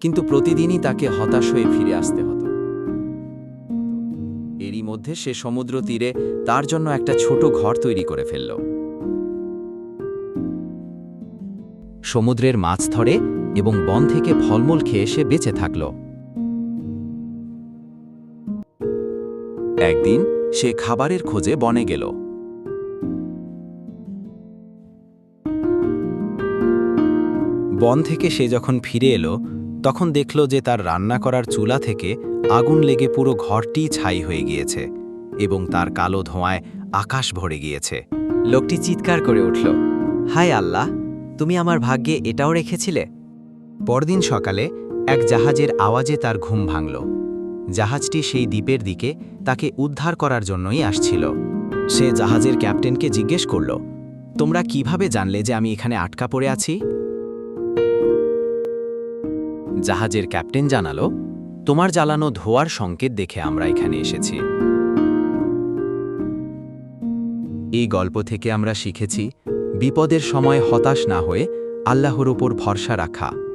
কিন্তু প্রতিদিনই তাকে হতাশ হয়ে ফিরে আসতে হতো। এরই মধ্যে সে সমুদ্র তীরে তার জন্য একটা ছোট ঘর তৈরি করে ফেলল। সমুদ্রের মাছ ধরে এবং বন থেকে ফলমূল খেয়ে সে বেঁচে থাকল। একদিন সে খাবারের খোঁজে বনে গেল। বন থেকে সে যখন ফিরে এলো তখন দেখল যে তার রান্না করার চুলা থেকে আগুন লেগে পুরো ঘরটি ছাই হয়ে গিয়েছে এবং তার কালো ধোঁয়ায় আকাশ ভরে গিয়েছে। লোকটি চিৎকার করে উঠল, হায় আল্লাহ, তুমি আমার ভাগ্যে এটাও রেখেছিলে? পরদিন সকালে এক জাহাজের আওয়াজে তার ঘুম ভাঙল। জাহাজটি সেই দ্বীপের দিকে তাকে উদ্ধার করার জন্যই আসছিল। সে জাহাজের ক্যাপ্টেনকে জিজ্ঞেস করল, তোমরা কীভাবে জানলে যে আমি এখানে আটকা পড়ে আছি? জাহাজের ক্যাপ্টেন জানালো, তোমার জ্বালানো ধোয়ার সংকেত দেখে আমরা এখানে এসেছি। এই গল্প থেকে আমরা শিখেছি, বিপদের সময় হতাশ না হয়ে আল্লাহর ওপর ভরসা রাখা।